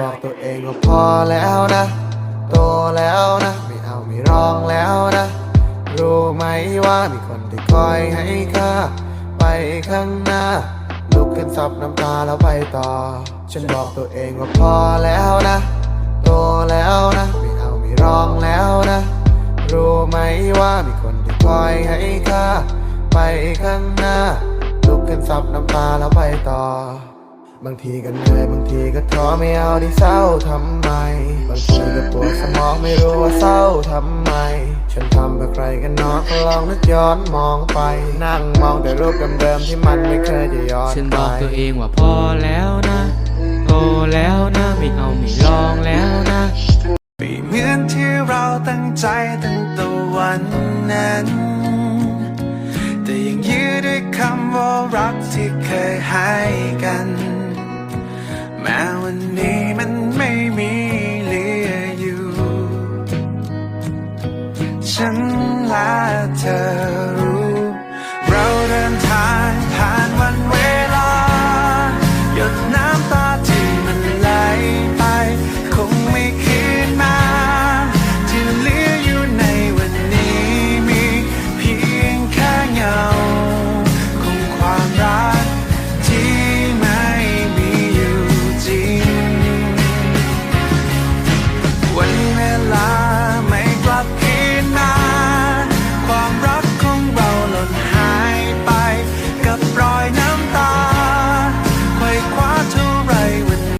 บอกตัวเองว่าพอแล้วนะ โตแล้วนะ ไม่เอาไม่ร้องแล้วนะ รู้ไหมว่ามีคนที่คอยให้ค่า ไปข้างหน้า ลุกขึ้นซับน้ำตาแล้วไปต่อ ฉันบอกตัวเองว่าพอแล้วนะ โตแล้วนะ ไม่เอาไม่ร้องแล้วนะ รู้ไหมว่ามีคนที่คอยให้ค่า ไปข้างหน้า ลุกขึ้นซับน้ำตาแล้วไปต่อ บางทีก็เหนื่อยบางทีก็ท้อไม่เอาที่เศร้าทำไม บางทีก็ปวดสมองไม่รู้ว่าเศร้าทำไม ฉันทำเพื่อใครกันเนาะก็ลองนึกย้อนมองไป นั่งมองแต่รูปเดิมๆที่มันไม่เคยจะย้อนฉันไปบอกตัวเองว่าพอแล้วนะโตแล้วนะไม่เอาไม่ลองแล้วนะไม่เหมือนที่เราตั้งใจตั้งแต่วันนั้นแต่ยังยื้อด้วยคำว่ารักที่เคยให้กัน 真爱的。